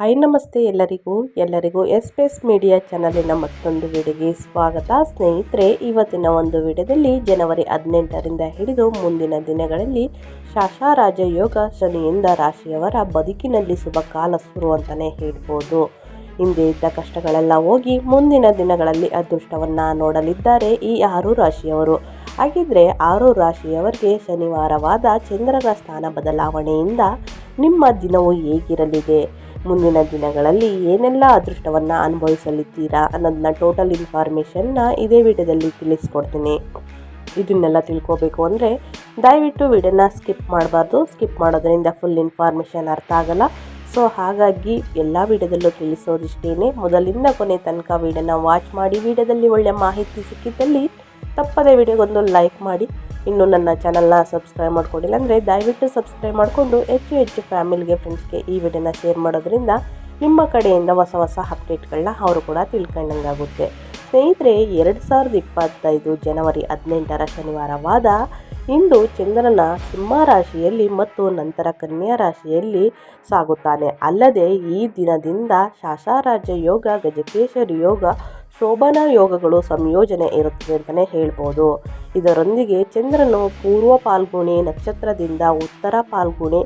Hi ನಮಸ್ತೆ ಎಲ್ಲರಿಗೂ ಎಲ್ಲರಿಗೂ ಎಸ್ ಪಿ ಎಸ್ ಮೀಡಿಯಾ ಚಾನಲಿನ ಮತ್ತೊಂದು ವಿಡಿಯೋಗೆ ಸ್ವಾಗತ. ಸ್ನೇಹಿತರೆ, ಇವತ್ತಿನ ಒಂದು ವಿಡಿಯೋದಲ್ಲಿ ಜನವರಿ ಹದಿನೆಂಟರಿಂದ ಹಿಡಿದು ಮುಂದಿನ ದಿನಗಳಲ್ಲಿ ಶಾಶಾರಾಜ ಯೋಗ ಶನಿಯಿಂದ ರಾಶಿಯವರ ಬದುಕಿನಲ್ಲಿ ಶುಭ ಕಾಲ ಶುರು ಅಂತಲೇ ಹೇಳ್ಬೋದು. ಹಿಂದೆ ಇದ್ದ ಕಷ್ಟಗಳೆಲ್ಲ ಹೋಗಿ ಮುಂದಿನ ದಿನಗಳಲ್ಲಿ ಅದೃಷ್ಟವನ್ನು ನೋಡಲಿದ್ದಾರೆ ಈ ಆರು ರಾಶಿಯವರು. ಹಾಗಿದ್ರೆ ಆರು ರಾಶಿಯವರಿಗೆ ಶನಿವಾರವಾದ ಚಂದ್ರನ ಸ್ಥಾನ ಬದಲಾವಣೆಯಿಂದ ನಿಮ್ಮ ದಿನವು ಹೇಗಿರಲಿದೆ? ಮುಂದಿನ ದಿನಗಳಲ್ಲಿ ಏನೆಲ್ಲ ಅದೃಷ್ಟವನ್ನು ಅನುಭವಿಸಲಿದ್ದೀರಾ ಅನ್ನೋದನ್ನ ಟೋಟಲ್ ಇನ್ಫಾರ್ಮೇಷನ್ನ ಇದೇ ವಿಡಿಯೋದಲ್ಲಿ ತಿಳಿಸ್ಕೊಡ್ತೀನಿ. ಇದನ್ನೆಲ್ಲ ತಿಳ್ಕೊಬೇಕು ಅಂದರೆ ದಯವಿಟ್ಟು ವಿಡಿಯೋನ ಸ್ಕಿಪ್ ಮಾಡಬಾರ್ದು. ಸ್ಕಿಪ್ ಮಾಡೋದರಿಂದ ಫುಲ್ ಇನ್ಫಾರ್ಮೇಷನ್ ಅರ್ಥ ಆಗಲ್ಲ. ಸೊ ಹಾಗಾಗಿ ಎಲ್ಲ ವಿಡಿಯೋದಲ್ಲೂ ತಿಳಿಸೋದಿಷ್ಟೇನೆ. ಮೊದಲಿಂದ ಕೊನೆ ತನಕ ವಿಡಿಯೋನ ವಾಚ್ ಮಾಡಿ, ವಿಡಿಯೋದಲ್ಲಿ ಒಳ್ಳೆ ಮಾಹಿತಿ ಸಿಕ್ಕಿದ್ದಲ್ಲಿ ತಪ್ಪದೇ ವಿಡಿಯೋಗೊಂದು ಲೈಕ್ ಮಾಡಿ. ಇನ್ನು ನನ್ನ ಚಾನಲ್ನ ಸಬ್ಸ್ಕ್ರೈಬ್ ಮಾಡ್ಕೊಂಡಿಲ್ಲ ಅಂದರೆ ದಯವಿಟ್ಟು ಸಬ್ಸ್ಕ್ರೈಬ್ ಮಾಡಿಕೊಂಡು ಹೆಚ್ಚು ಹೆಚ್ಚು ಫ್ಯಾಮಿಲಿಗೆ ಫ್ರೆಂಡ್ಸ್ಗೆ ಈ ವಿಡಿಯೋನ ಶೇರ್ ಮಾಡೋದ್ರಿಂದ ನಿಮ್ಮ ಕಡೆಯಿಂದ ಹೊಸ ಹೊಸ ಅಪ್ಡೇಟ್ಗಳನ್ನ ಅವರು ಕೂಡ ತಿಳ್ಕೊಂಡಂಗಾಗುತ್ತೆ. ಸ್ನೇಹಿತರೆ, ಎರಡು ಸಾವಿರದ ಇಪ್ಪತ್ತೈದು ಜನವರಿ ಹದಿನೆಂಟರ ಶನಿವಾರವಾದ ಇಂದು ಚಂದ್ರನ ಸಿಂಹ ರಾಶಿಯಲ್ಲಿ ಮತ್ತು ನಂತರ ಕನ್ಯಾ ರಾಶಿಯಲ್ಲಿ ಸಾಗುತ್ತಾನೆ. ಅಲ್ಲದೆ ಈ ದಿನದಿಂದ ಶಾಸಾರಾಜ್ಯ ಯೋಗ ಗಜಕೇಶ್ವರಿ ಯೋಗ, ಶೋಭನಾ ಯೋಗಗಳು ಸಂಯೋಜನೆ ಇರುತ್ತದೆ ಅಂತಲೇ ಹೇಳ್ಬೋದು. ಇದರೊಂದಿಗೆ ಚಂದ್ರನು ಪೂರ್ವ ಪಾಲ್ಗುಣಿ ನಕ್ಷತ್ರದಿಂದ ಉತ್ತರ ಪಾಲ್ಗುಣಿ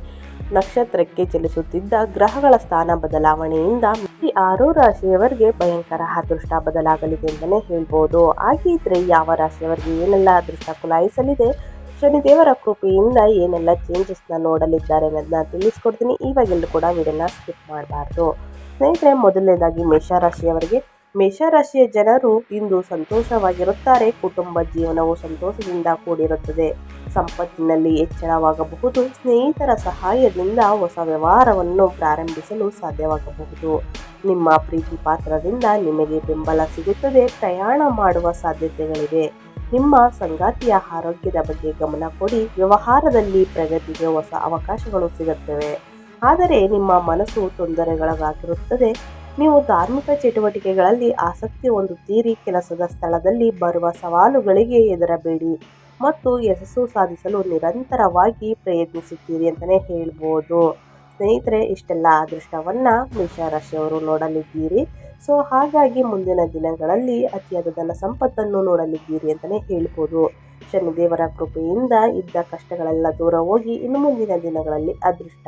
ನಕ್ಷತ್ರಕ್ಕೆ ಚಲಿಸುತ್ತಿದ್ದ ಗ್ರಹಗಳ ಸ್ಥಾನ ಬದಲಾವಣೆಯಿಂದ ಈ ಆರು ರಾಶಿಯವರಿಗೆ ಭಯಂಕರ ಅದೃಷ್ಟ ಬದಲಾಗಲಿದೆ ಅಂತಲೇ ಹೇಳ್ಬೋದು. ಹಾಗಿದ್ರೆ ಯಾವ ರಾಶಿಯವರಿಗೆ ಏನೆಲ್ಲ ಅದೃಷ್ಟ ಕುಲಾಯಿಸಲಿದೆ? ಶನಿದೇವರ ಕೃಪೆಯಿಂದ ಏನೆಲ್ಲ ಚೇಂಜಸ್ನ ನೋಡಲಿದ್ದಾರೆ ಅನ್ನೋದನ್ನ ತಿಳಿಸ್ಕೊಡ್ತೀನಿ. ಇವಾಗೆಲ್ಲೂ ಕೂಡ ವಿಡಿಯೋನ ಸ್ಕಿಪ್ ಮಾಡಬಾರ್ದು. ಸ್ನೇಹಿತರೆ, ಮೊದಲನೇದಾಗಿ ಮೇಷರಾಶಿಯವರಿಗೆ ಮೇಷರಾಶಿಯ ಜನರು ಇಂದು ಸಂತೋಷವಾಗಿರುತ್ತಾರೆ. ಕುಟುಂಬ ಜೀವನವು ಸಂತೋಷದಿಂದ ಕೂಡಿರುತ್ತದೆ. ಸಂಪತ್ತಿನಲ್ಲಿ ಹೆಚ್ಚಳವಾಗಬಹುದು ಸ್ನೇಹಿತರ ಸಹಾಯದಿಂದ ಹೊಸ ವ್ಯವಹಾರವನ್ನು ಪ್ರಾರಂಭಿಸಲು ಸಾಧ್ಯವಾಗಬಹುದು. ನಿಮ್ಮ ಪ್ರೀತಿ ಪಾತ್ರದಿಂದ ನಿಮಗೆ ಬೆಂಬಲ ಸಿಗುತ್ತದೆ. ಪ್ರಯಾಣ ಮಾಡುವ ಸಾಧ್ಯತೆಗಳಿವೆ. ನಿಮ್ಮ ಸಂಗಾತಿಯ ಆರೋಗ್ಯದ ಬಗ್ಗೆ ಗಮನ ಕೊಡಿ. ವ್ಯವಹಾರದಲ್ಲಿ ಪ್ರಗತಿಗೆ ಹೊಸ ಅವಕಾಶಗಳು ಸಿಗುತ್ತವೆ. ಆದರೆ ನಿಮ್ಮ ಮನಸ್ಸು ತೊಂದರೆಗೊಳಗಾಗಿರುತ್ತದೆ. ನೀವು ಧಾರ್ಮಿಕ ಚಟುವಟಿಕೆಗಳಲ್ಲಿ ಆಸಕ್ತಿ ಹೊಂದುತ್ತೀರಿ. ಕೆಲಸದ ಸ್ಥಳದಲ್ಲಿ ಬರುವ ಸವಾಲುಗಳಿಗೆ ಎದುರಬೇಡಿ ಮತ್ತು ಯಶಸ್ಸು ಸಾಧಿಸಲು ನಿರಂತರವಾಗಿ ಪ್ರಯತ್ನಿಸುತ್ತೀರಿ ಅಂತಲೇ ಹೇಳ್ಬೋದು. ಸ್ನೇಹಿತರೆ, ಇಷ್ಟೆಲ್ಲ ಅದೃಷ್ಟವನ್ನು ಮೇಷರಾಶಿಯವರು ನೋಡಲಿದ್ದೀರಿ. ಸೊ, ಹಾಗಾಗಿ ಮುಂದಿನ ದಿನಗಳಲ್ಲಿ ಅತಿಯಾದ ಧನ ಸಂಪತ್ತನ್ನು ನೋಡಲಿದ್ದೀರಿ ಅಂತಲೇ ಹೇಳ್ಬೋದು. ಶನಿದೇವರ ಕೃಪೆಯಿಂದ ಇದ್ದ ಕಷ್ಟಗಳೆಲ್ಲ ದೂರ ಹೋಗಿ ಇನ್ನು ಮುಂದಿನ ದಿನಗಳಲ್ಲಿ ಅದೃಷ್ಟ.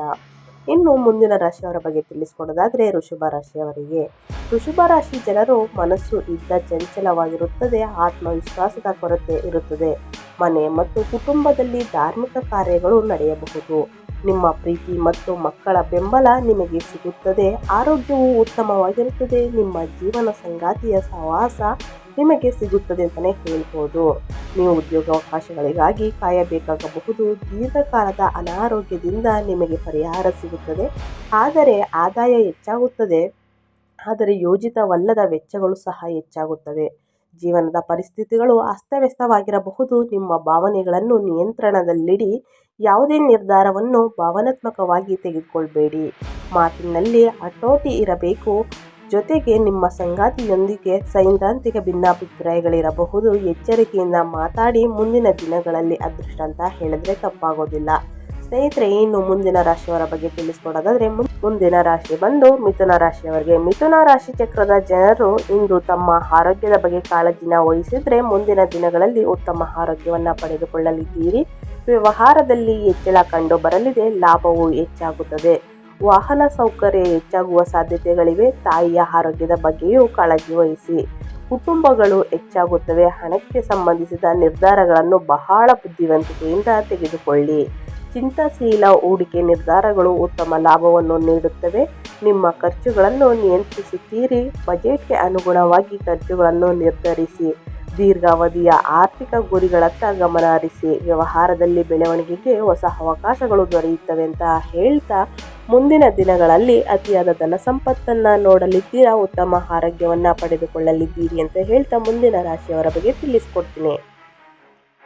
ಇನ್ನು ಮುಂದಿನ ರಾಶಿಯವರ ಬಗ್ಗೆ ತಿಳಿಸ್ಕೊಡೋದಾದರೆ ಋಷಭ ರಾಶಿಯವರಿಗೆ. ಋಷಭ ರಾಶಿ ಜನರು ಮನಸ್ಸು ಇದ್ದ ಚಂಚಲವಾಗಿರುತ್ತದೆ, ಆತ್ಮವಿಶ್ವಾಸದ ಕೊರತೆ ಇರುತ್ತದೆ. ಮನೆ ಮತ್ತು ಕುಟುಂಬದಲ್ಲಿ ಧಾರ್ಮಿಕ ಕಾರ್ಯಗಳು ನಡೆಯಬಹುದು. ನಿಮ್ಮ ಪ್ರೀತಿ ಮತ್ತು ಮಕ್ಕಳ ಬೆಂಬಲ ನಿಮಗೆ ಸಿಗುತ್ತದೆ. ಆರೋಗ್ಯವು ಉತ್ತಮವಾಗಿರುತ್ತದೆ. ನಿಮ್ಮ ಜೀವನ ಸಂಗಾತಿಯ ಸಹವಾಸ ನಿಮಗೆ ಸಿಗುತ್ತದೆ ಅಂತಲೇ ಹೇಳ್ಬೋದು. ನೀವು ಉದ್ಯೋಗಾವಕಾಶಗಳಿಗಾಗಿ ಕಾಯಬೇಕಾಗಬಹುದು. ದೀರ್ಘಕಾಲದ ಅನಾರೋಗ್ಯದಿಂದ ನಿಮಗೆ ಪರಿಹಾರ ಸಿಗುತ್ತದೆ. ಆದರೆ ಆದಾಯ ಹೆಚ್ಚಾಗುತ್ತದೆ. ಆದರೆ ಯೋಜಿತವಲ್ಲದ ವೆಚ್ಚಗಳು ಸಹ ಹೆಚ್ಚಾಗುತ್ತವೆ. ಜೀವನದ ಪರಿಸ್ಥಿತಿಗಳು ಅಸ್ತವ್ಯಸ್ತವಾಗಿರಬಹುದು. ನಿಮ್ಮ ಭಾವನೆಗಳನ್ನು ನಿಯಂತ್ರಣದಲ್ಲಿಡಿ. ಯಾವುದೇ ನಿರ್ಧಾರವನ್ನು ಭಾವನಾತ್ಮಕವಾಗಿ ತೆಗೆದುಕೊಳ್ಬೇಡಿ. ಮಾತಿನಲ್ಲಿ ಹತೋಟಿ ಇರಬೇಕು. ಜೊತೆಗೆ ನಿಮ್ಮ ಸಂಗಾತಿಯೊಂದಿಗೆ ಸೈದ್ಧಾಂತಿಕ ಭಿನ್ನಾಭಿಪ್ರಾಯಗಳಿರಬಹುದು. ಎಚ್ಚರಿಕೆಯಿಂದ ಮಾತಾಡಿ. ಮುಂದಿನ ದಿನಗಳಲ್ಲಿ ಅದೃಷ್ಟ ಅಂತ ಹೇಳಿದ್ರೆ ತಪ್ಪಾಗೋದಿಲ್ಲ. ಸ್ನೇಹಿತರೆ, ಇನ್ನು ಮುಂದಿನ ರಾಶಿಯವರ ಬಗ್ಗೆ ತಿಳಿಸ್ಕೊಡೋದಾದ್ರೆ ಮುಂದಿನ ರಾಶಿ ಬಂದು ಮಿಥುನ ರಾಶಿಯವರಿಗೆ. ಮಿಥುನ ರಾಶಿ ಚಕ್ರದ ಜನರು ಇಂದು ತಮ್ಮ ಆರೋಗ್ಯದ ಬಗ್ಗೆ ಕಾಳಜಿನ ವಹಿಸಿದ್ರೆ ಮುಂದಿನ ದಿನಗಳಲ್ಲಿ ಉತ್ತಮ ಆರೋಗ್ಯವನ್ನು ಪಡೆದುಕೊಳ್ಳಲಿದ್ದೀರಿ. ವ್ಯವಹಾರದಲ್ಲಿ ಹೆಚ್ಚಳ ಕಂಡು ಬರಲಿದೆ, ಲಾಭವು ಹೆಚ್ಚಾಗುತ್ತದೆ. ವಾಹನ ಸೌಕರ್ಯ ಹೆಚ್ಚಾಗುವ ಸಾಧ್ಯತೆಗಳಿವೆ, ತಾಯಿಯ ಆರೋಗ್ಯದ ಬಗ್ಗೆಯೂ ಕಾಳಜಿ ವಹಿಸಿ. ಕುಟುಂಬಗಳು ಹೆಚ್ಚಾಗುತ್ತವೆ, ಹಣಕ್ಕೆ ಸಂಬಂಧಿಸಿದ ನಿರ್ಧಾರಗಳನ್ನು ಬಹಳ ಬುದ್ಧಿವಂತಿಕೆಯಿಂದ ತೆಗೆದುಕೊಳ್ಳಿ. ಚಿಂತಾಶೀಲ ಹೂಡಿಕೆ ನಿರ್ಧಾರಗಳು ಉತ್ತಮ ಲಾಭವನ್ನು ನೀಡುತ್ತವೆ. ನಿಮ್ಮ ಖರ್ಚುಗಳನ್ನು ನಿಯಂತ್ರಿಸುತ್ತೀರಿ. ಬಜೆಟ್ಗೆ ಅನುಗುಣವಾಗಿ ಖರ್ಚುಗಳನ್ನು ನಿರ್ಧರಿಸಿ. ದೀರ್ಘಾವಧಿಯ ಆರ್ಥಿಕ ಗುರಿಗಳತ್ತ ಗಮನ ಹರಿಸಿ. ವ್ಯವಹಾರದಲ್ಲಿ ಬೆಳವಣಿಗೆಗೆ ಹೊಸ ಅವಕಾಶಗಳು ದೊರೆಯುತ್ತವೆ ಅಂತ ಹೇಳ್ತಾ ಮುಂದಿನ ದಿನಗಳಲ್ಲಿ ಅತಿಯಾದ ಧನ ಸಂಪತ್ತನ್ನು ನೋಡಲಿದ್ದೀರಾ? ಉತ್ತಮ ಆರೋಗ್ಯವನ್ನು ಪಡೆದುಕೊಳ್ಳಲಿದ್ದೀರಿ ಅಂತ ಹೇಳ್ತಾ ಮುಂದಿನ ರಾಶಿಯವರ ಬಗ್ಗೆ ತಿಳಿಸ್ಕೊಡ್ತೀನಿ.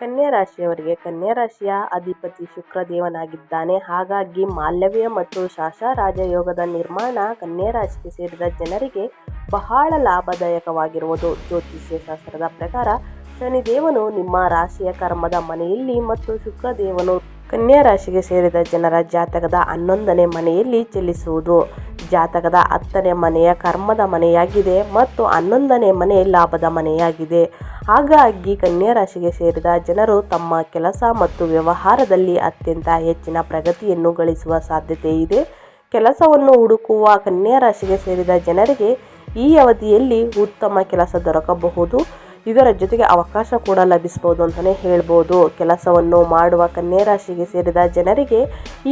ಕನ್ಯಾ ರಾಶಿಯವರಿಗೆ ಕನ್ಯಾ ರಾಶಿಯ ಅಧಿಪತಿ ಶುಕ್ರದೇವನಾಗಿದ್ದಾನೆ. ಹಾಗಾಗಿ ಮಾಲ್ಯವ್ಯ ಮತ್ತು ಶಾಶ ರಾಜಯೋಗದ ನಿರ್ಮಾಣ ಕನ್ಯಾ ರಾಶಿಗೆ ಸೇರಿದ ಜನರಿಗೆ ಬಹಳ ಲಾಭದಾಯಕವಾಗಿರುವುದು. ಜ್ಯೋತಿಷ್ಯ ಶಾಸ್ತ್ರದ ಪ್ರಕಾರ ಶನಿದೇವನು ನಿಮ್ಮ ರಾಶಿಯ ಕರ್ಮದ ಮನೆಯಲ್ಲಿ ಮತ್ತು ಶುಕ್ರದೇವನು ಕನ್ಯಾ ರಾಶಿಗೆ ಸೇರಿದ ಜನರ ಜಾತಕದ ಹನ್ನೊಂದನೇ ಮನೆಯಲ್ಲಿ ಚಲಿಸುವುದು ಜಾತಕದ ಹತ್ತನೇ ಮನೆಯ ಕರ್ಮದ ಮನೆಯಾಗಿದೆ ಮತ್ತು ಹನ್ನೊಂದನೇ ಮನೆ ಲಾಭದ ಮನೆಯಾಗಿದೆ. ಹಾಗಾಗಿ ಕನ್ಯಾ ರಾಶಿಗೆ ಸೇರಿದ ಜನರು ತಮ್ಮ ಕೆಲಸ ಮತ್ತು ವ್ಯವಹಾರದಲ್ಲಿ ಅತ್ಯಂತ ಹೆಚ್ಚಿನ ಪ್ರಗತಿಯನ್ನು ಗಳಿಸುವ ಸಾಧ್ಯತೆ ಇದೆ. ಕೆಲಸವನ್ನು ಹುಡುಕುವ ಕನ್ಯಾ ರಾಶಿಗೆ ಸೇರಿದ ಜನರಿಗೆ ಈ ಅವಧಿಯಲ್ಲಿ ಉತ್ತಮ ಕೆಲಸ ದೊರಕಬಹುದು. ಇದರ ಜೊತೆಗೆ ಅವಕಾಶ ಕೂಡ ಲಭಿಸ್ಬೋದು ಅಂತಲೇ ಹೇಳ್ಬೋದು. ಕೆಲಸವನ್ನು ಮಾಡುವ ಕನ್ಯಾ ರಾಶಿಗೆ ಸೇರಿದ ಜನರಿಗೆ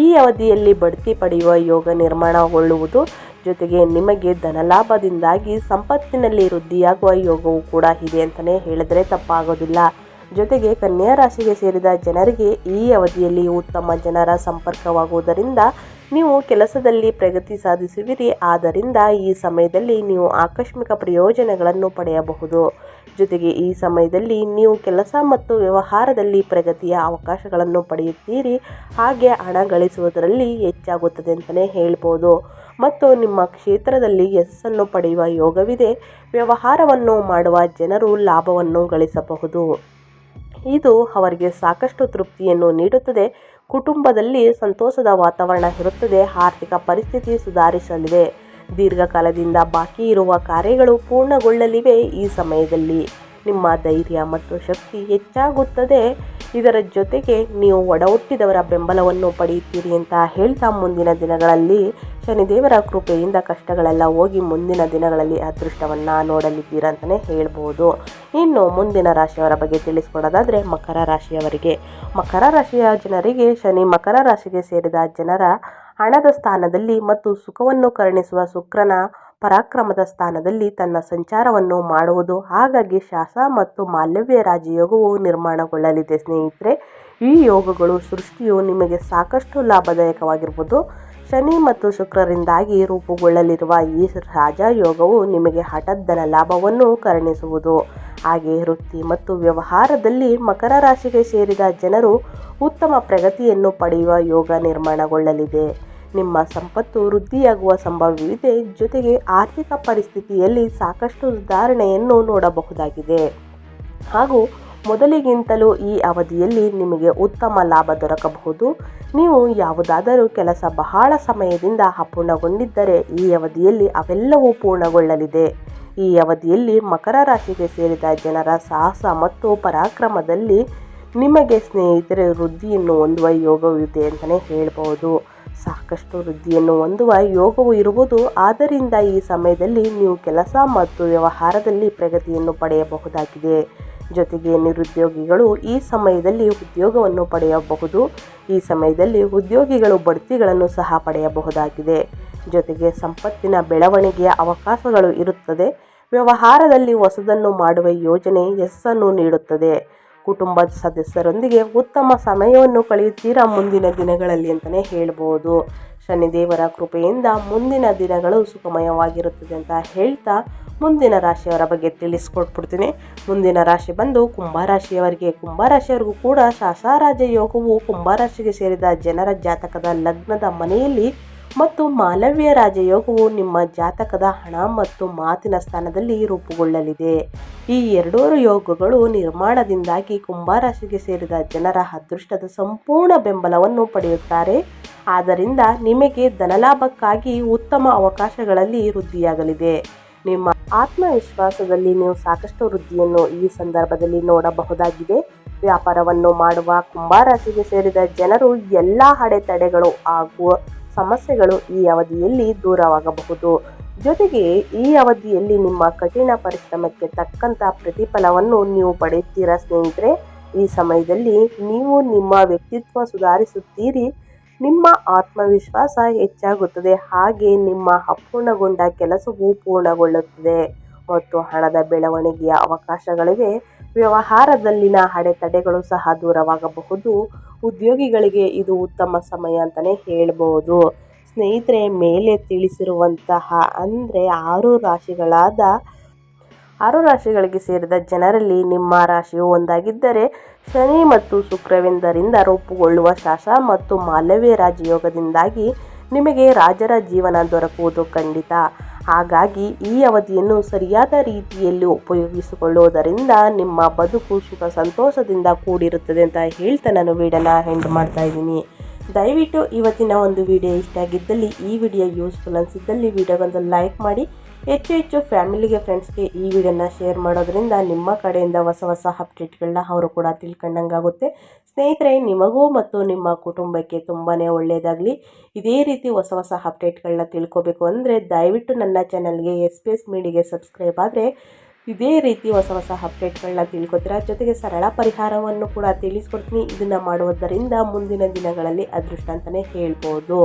ಈ ಅವಧಿಯಲ್ಲಿ ಬಡ್ತಿ ಪಡೆಯುವ ಯೋಗ ನಿರ್ಮಾಣಗೊಳ್ಳುವುದು ಜೊತೆಗೆ ನಿಮಗೆ ಧನಲಾಭದಿಂದಾಗಿ ಸಂಪತ್ತಿನಲ್ಲಿ ವೃದ್ಧಿಯಾಗುವ ಯೋಗವು ಕೂಡ ಇದೆ ಅಂತಲೇ ಹೇಳಿದರೆ ತಪ್ಪಾಗೋದಿಲ್ಲ. ಜೊತೆಗೆ ಕನ್ಯಾ ರಾಶಿಗೆ ಸೇರಿದ ಜನರಿಗೆ ಈ ಅವಧಿಯಲ್ಲಿ ಉತ್ತಮ ಜನರ ಸಂಪರ್ಕವಾಗುವುದರಿಂದ ನೀವು ಕೆಲಸದಲ್ಲಿ ಪ್ರಗತಿ ಸಾಧಿಸುವಿರಿ. ಆದ್ದರಿಂದ ಈ ಸಮಯದಲ್ಲಿ ನೀವು ಆಕಸ್ಮಿಕ ಪ್ರಯೋಜನಗಳನ್ನು ಪಡೆಯಬಹುದು. ಜೊತೆಗೆ ಈ ಸಮಯದಲ್ಲಿ ನೀವು ಕೆಲಸ ಮತ್ತು ವ್ಯವಹಾರದಲ್ಲಿ ಪ್ರಗತಿಯ ಅವಕಾಶಗಳನ್ನು ಪಡೆಯುತ್ತೀರಿ. ಹಾಗೆ ಹಣ ಗಳಿಸುವುದರಲ್ಲಿ ಹೆಚ್ಚಾಗುತ್ತದೆ ಅಂತಲೇ ಹೇಳ್ಬೋದು. ಮತ್ತು ನಿಮ್ಮ ಕ್ಷೇತ್ರದಲ್ಲಿ ಯಶಸ್ಸನ್ನು ಪಡೆಯುವ ಯೋಗವಿದೆ. ವ್ಯವಹಾರವನ್ನು ಮಾಡುವ ಜನರು ಲಾಭವನ್ನು ಗಳಿಸಬಹುದು. ಇದು ಅವರಿಗೆ ಸಾಕಷ್ಟು ತೃಪ್ತಿಯನ್ನು ನೀಡುತ್ತದೆ. ಕುಟುಂಬದಲ್ಲಿ ಸಂತೋಷದ ವಾತಾವರಣ ಇರುತ್ತದೆ. ಆರ್ಥಿಕ ಪರಿಸ್ಥಿತಿ ಸುಧಾರಿಸಲಿದೆ. ದೀರ್ಘಕಾಲದಿಂದ ಬಾಕಿ ಇರುವ ಕಾರ್ಯಗಳು ಪೂರ್ಣಗೊಳ್ಳಲಿವೆ ಈ ಸಮಯದಲ್ಲಿ. ನಿಮ್ಮ ಧೈರ್ಯ ಮತ್ತು ಶಕ್ತಿ ಹೆಚ್ಚಾಗುತ್ತದೆ. ಇದರ ಜೊತೆಗೆ ನೀವು ಒಡಹುಟ್ಟಿದವರ ಬೆಂಬಲವನ್ನು ಪಡೆಯುತ್ತೀರಿ ಅಂತ ಹೇಳ್ತಾ ಮುಂದಿನ ದಿನಗಳಲ್ಲಿ ಶನಿದೇವರ ಕೃಪೆಯಿಂದ ಕಷ್ಟಗಳೆಲ್ಲ ಹೋಗಿ ಮುಂದಿನ ದಿನಗಳಲ್ಲಿ ಅದೃಷ್ಟವನ್ನು ನೋಡಲಿದ್ದೀರ ಅಂತಲೇ ಹೇಳ್ಬೋದು. ಇನ್ನು ಮುಂದಿನ ರಾಶಿಯವರ ಬಗ್ಗೆ ತಿಳಿಸ್ಕೊಡೋದಾದರೆ ಮಕರ ರಾಶಿಯವರಿಗೆ. ಮಕರ ರಾಶಿಯ ಜನರಿಗೆ ಶನಿ ಮಕರ ರಾಶಿಗೆ ಸೇರಿದ ಜನರ ಹಣದ ಸ್ಥಾನದಲ್ಲಿ ಮತ್ತು ಸುಖವನ್ನು ಕರುಣಿಸುವ ಶುಕ್ರನ ಪರಾಕ್ರಮದ ಸ್ಥಾನದಲ್ಲಿ ತನ್ನ ಸಂಚಾರವನ್ನು ಮಾಡುವುದು. ಹಾಗಾಗಿ ಶಾಸ ಮತ್ತು ಮಾಲವ್ಯ ರಾಜಯೋಗವು ನಿರ್ಮಾಣಗೊಳ್ಳಲಿದೆ ಸ್ನೇಹಿತರೆ. ಈ ಯೋಗಗಳು ಸೃಷ್ಟಿಯು ನಿಮಗೆ ಸಾಕಷ್ಟು ಲಾಭದಾಯಕವಾಗಿರ್ಬೋದು. ಶನಿ ಮತ್ತು ಶುಕ್ರರಿಂದಾಗಿ ರೂಪುಗೊಳ್ಳಲಿರುವ ಈ ರಾಜಯೋಗವು ನಿಮಗೆ ಹಠದ್ದನ ಲಾಭವನ್ನು ಕರುಣಿಸುವುದು. ಹಾಗೆ ವೃತ್ತಿ ಮತ್ತು ವ್ಯವಹಾರದಲ್ಲಿ ಮಕರ ರಾಶಿಗೆ ಸೇರಿದ ಜನರು ಉತ್ತಮ ಪ್ರಗತಿಯನ್ನು ಪಡೆಯುವ ಯೋಗ ನಿರ್ಮಾಣಗೊಳ್ಳಲಿದೆ. ನಿಮ್ಮ ಸಂಪತ್ತು ವೃದ್ಧಿಯಾಗುವ ಸಂಭವವಿದೆ. ಜೊತೆಗೆ ಆರ್ಥಿಕ ಪರಿಸ್ಥಿತಿಯಲ್ಲಿ ಸಾಕಷ್ಟು ಸುಧಾರಣೆಯನ್ನು ನೋಡಬಹುದಾಗಿದೆ. ಹಾಗೂ ಮೊದಲಿಗಿಂತಲೂ ಈ ಅವಧಿಯಲ್ಲಿ ನಿಮಗೆ ಉತ್ತಮ ಲಾಭ ದೊರಕಬಹುದು. ನೀವು ಯಾವುದಾದರೂ ಕೆಲಸ ಬಹಳ ಸಮಯದಿಂದ ಅಪೂರ್ಣಗೊಂಡಿದ್ದರೆ ಈ ಅವಧಿಯಲ್ಲಿ ಅವೆಲ್ಲವೂ ಪೂರ್ಣಗೊಳ್ಳಲಿದೆ. ಈ ಅವಧಿಯಲ್ಲಿ ಮಕರ ರಾಶಿಗೆ ಸೇರಿದ ಜನರ ಸಾಹಸ ಮತ್ತು ಪರಾಕ್ರಮದಲ್ಲಿ ನಿಮಗೆ ಸ್ನೇಹಿತರೆ ವೃದ್ಧಿಯನ್ನು ಹೊಂದುವ ಯೋಗವಿದೆ ಅಂತಲೇ ಹೇಳ್ಬೋದು ಸಾಕಷ್ಟು ವೃದ್ಧಿಯನ್ನು ಹೊಂದುವ ಯೋಗವು ಇರುವುದು. ಆದ್ದರಿಂದ ಈ ಸಮಯದಲ್ಲಿ ನೀವು ಕೆಲಸ ಮತ್ತು ವ್ಯವಹಾರದಲ್ಲಿ ಪ್ರಗತಿಯನ್ನು ಪಡೆಯಬಹುದಾಗಿದೆ. ಜೊತೆಗೆ ನಿರುದ್ಯೋಗಿಗಳು ಈ ಸಮಯದಲ್ಲಿ ಉದ್ಯೋಗವನ್ನು ಪಡೆಯಬಹುದು. ಈ ಸಮಯದಲ್ಲಿ ಉದ್ಯೋಗಿಗಳು ಬಡ್ತಿಗಳನ್ನು ಸಹ ಪಡೆಯಬಹುದಾಗಿದೆ. ಜೊತೆಗೆ ಸಂಪತ್ತಿನ ಬೆಳವಣಿಗೆಯ ಅವಕಾಶಗಳು ಇರುತ್ತದೆ. ವ್ಯವಹಾರದಲ್ಲಿ ಹೊಸದನ್ನು ಮಾಡುವ ಯೋಜನೆ ಯಶಸ್ಸನ್ನು ನೀಡುತ್ತದೆ. ಕುಟುಂಬದ ಸದಸ್ಯರೊಂದಿಗೆ ಉತ್ತಮ ಸಮಯವನ್ನು ಕಳೆಯುತ್ತೀರಾ ಮುಂದಿನ ದಿನಗಳಲ್ಲಿ ಅಂತಲೇ ಹೇಳ್ಬೋದು. ಶನಿದೇವರ ಕೃಪೆಯಿಂದ ಮುಂದಿನ ದಿನಗಳು ಸುಖಮಯವಾಗಿರುತ್ತದೆ ಅಂತ ಹೇಳ್ತಾ ಮುಂದಿನ ರಾಶಿಯವರ ಬಗ್ಗೆ ತಿಳಿಸ್ಕೊಟ್ಬಿಡ್ತೀನಿ. ಮುಂದಿನ ರಾಶಿ ಬಂದು ಕುಂಭರಾಶಿಯವರಿಗೆ ಕುಂಭರಾಶಿಯವರಿಗೂ ಕೂಡ ಶಾಸಾರಾಜ ಯೋಗವು ಕುಂಭರಾಶಿಗೆ ಸೇರಿದ ಜನರ ಜಾತಕದ ಲಗ್ನದ ಮನೆಯಲ್ಲಿ ಮತ್ತು ಮಾಲವ್ಯ ರಾಜಯೋಗವು ನಿಮ್ಮ ಜಾತಕದ ಹಣ ಮತ್ತು ಮಾತಿನ ಸ್ಥಾನದಲ್ಲಿ ರೂಪುಗೊಳ್ಳಲಿದೆ. ಈ ಎರಡೂ ಯೋಗಗಳು ನಿರ್ಮಾಣದಿಂದಾಗಿ ಕುಂಭರಾಶಿಗೆ ಸೇರಿದ ಜನರ ಅದೃಷ್ಟದ ಸಂಪೂರ್ಣ ಬೆಂಬಲವನ್ನು ಪಡೆಯುತ್ತಾರೆ. ಆದ್ದರಿಂದ ನಿಮಗೆ ಧನಲಾಭಕ್ಕಾಗಿ ಉತ್ತಮ ಅವಕಾಶಗಳಲ್ಲಿ ವೃದ್ಧಿಯಾಗಲಿದೆ. ನಿಮ್ಮ ಆತ್ಮವಿಶ್ವಾಸದಲ್ಲಿ ನೀವು ಸಾಕಷ್ಟು ವೃದ್ಧಿಯನ್ನು ಈ ಸಂದರ್ಭದಲ್ಲಿ ನೋಡಬಹುದಾಗಿದೆ. ವ್ಯಾಪಾರವನ್ನು ಮಾಡುವ ಕುಂಭಾರಾಶಿಗೆ ಸೇರಿದ ಜನರು ಎಲ್ಲ ಅಡೆತಡೆಗಳು ಹಾಗೂ ಸಮಸ್ಯೆಗಳು ಈ ಅವಧಿಯಲ್ಲಿ ದೂರವಾಗಬಹುದು. ಜೊತೆಗೆ ಈ ಅವಧಿಯಲ್ಲಿ ನಿಮ್ಮ ಕಠಿಣ ಪರಿಶ್ರಮಕ್ಕೆ ತಕ್ಕಂಥ ಪ್ರತಿಫಲವನ್ನು ನೀವು ಪಡೆಯುತ್ತೀರಾ ಸ್ನೇಹಿತರೆ? ಈ ಸಮಯದಲ್ಲಿ ನೀವು ನಿಮ್ಮ ವ್ಯಕ್ತಿತ್ವ ಸುಧಾರಿಸುತ್ತೀರಿ. ನಿಮ್ಮ ಆತ್ಮವಿಶ್ವಾಸ ಹೆಚ್ಚಾಗುತ್ತದೆ, ಹಾಗೆ ನಿಮ್ಮ ಅಪೂರ್ಣಗೊಂಡ ಕೆಲಸವು ಪೂರ್ಣಗೊಳ್ಳುತ್ತದೆ ಮತ್ತು ಹಣದ ಬೆಳವಣಿಗೆಯ ಅವಕಾಶಗಳಿವೆ. ವ್ಯವಹಾರದಲ್ಲಿನ ಅಡೆತಡೆಗಳು ಸಹ ದೂರವಾಗಬಹುದು. ಉದ್ಯೋಗಿಗಳಿಗೆ ಇದು ಉತ್ತಮ ಸಮಯ ಅಂತಲೇ ಹೇಳಬಹುದು ಸ್ನೇಹಿತರೆ, ಮೇಲೆ ತಿಳಿಸಿರುವಂತಹ ಅಂದರೆ ಆರು ರಾಶಿಗಳಾದ ಆರು ರಾಶಿಗಳಿಗೆ ಸೇರಿದ ಜನರಲ್ಲಿ ನಿಮ್ಮ ರಾಶಿಯು ಒಂದಾಗಿದ್ದರೆ ಶನಿ ಮತ್ತು ಶುಕ್ರವೆಂದರಿಂದ ರೂಪುಗೊಳ್ಳುವ ಶಾಸ ಮತ್ತು ಮಾಲವ್ಯ ರಾಜಯೋಗದಿಂದಾಗಿ ನಿಮಗೆ ರಾಜರ ಜೀವನ ದೊರಕುವುದು ಖಂಡಿತ. ಹಾಗಾಗಿ ಈ ಅವಧಿಯನ್ನು ಸರಿಯಾದ ರೀತಿಯಲ್ಲಿ ಉಪಯೋಗಿಸಿಕೊಳ್ಳುವುದರಿಂದ ನಿಮ್ಮ ಬದುಕು ಸುಖ ಸಂತೋಷದಿಂದ ಕೂಡಿರುತ್ತದೆ ಅಂತ ಹೇಳ್ತಾ ನಾನು ವೀಡಿಯೋನ ಹೆಂಡ್ ಮಾಡ್ತಾ ಇದ್ದೀನಿ. ದಯವಿಟ್ಟು ಇವತ್ತಿನ ಒಂದು ವಿಡಿಯೋ ಇಷ್ಟ ಆಗಿದ್ದಲ್ಲಿ ಈ ವಿಡಿಯೋ ಯೂಸ್ಫುಲ್ ಅನಿಸಿದ್ದಲ್ಲಿ ವಿಡಿಯೋಗೊಂದು ಲೈಕ್ ಮಾಡಿ ಹೆಚ್ಚು ಹೆಚ್ಚು ಫ್ಯಾಮಿಲಿಗೆ ಫ್ರೆಂಡ್ಸ್ಗೆ ಈ ವಿಡಿಯೋನ ಶೇರ್ ಮಾಡೋದ್ರಿಂದ ನಿಮ್ಮ ಕಡೆಯಿಂದ ಹೊಸ ಹೊಸ ಅಪ್ಡೇಟ್ಗಳನ್ನ ಅವರು ಕೂಡ ತಿಳ್ಕೊಂಡಂಗಾಗುತ್ತೆ. ಸ್ನೇಹಿತರೆ, ನಿಮಗೂ ಮತ್ತು ನಿಮ್ಮ ಕುಟುಂಬಕ್ಕೆ ತುಂಬಾ ಒಳ್ಳೆಯದಾಗಲಿ ಇದೇ ರೀತಿ ಹೊಸ ಹೊಸ ಅಪ್ಡೇಟ್ಗಳನ್ನ ತಿಳ್ಕೊಬೇಕು ಅಂದರೆ ದಯವಿಟ್ಟು ನನ್ನ ಚಾನಲ್ಗೆ ಎಸ್ ಪಿ ಎಸ್ ಮೀಡಿಗೆ ಸಬ್ಸ್ಕ್ರೈಬ್ ಆದರೆ ಇದೇ ರೀತಿ ಹೊಸ ಹೊಸ ಅಪ್ಡೇಟ್ಗಳನ್ನ ತಿಳ್ಕೊತೀರಾ? ಜೊತೆಗೆ ಸರಳ ಪರಿಹಾರವನ್ನು ಕೂಡ ತಿಳಿಸ್ಕೊಡ್ತೀನಿ. ಇದನ್ನು ಮಾಡುವುದರಿಂದ ಮುಂದಿನ ದಿನಗಳಲ್ಲಿ ಅದೃಷ್ಟ ಅಂತಲೇ ಹೇಳ್ಬೋದು.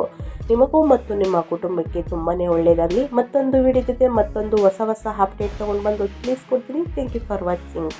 ನಿಮಗೂ ಮತ್ತು ನಿಮ್ಮ ಕುಟುಂಬಕ್ಕೆ ತುಂಬಾ ಒಳ್ಳೆಯದಾಗಲಿ ಮತ್ತೊಂದು ವಿಡಿಯೋ ಜೊತೆ ಮತ್ತೊಂದು ಹೊಸ ಹೊಸ ಅಪ್ಡೇಟ್ ತೊಗೊಂಡು ಬಂದು ತಿಳಿಸ್ಕೊಡ್ತೀನಿ. Thank you for watching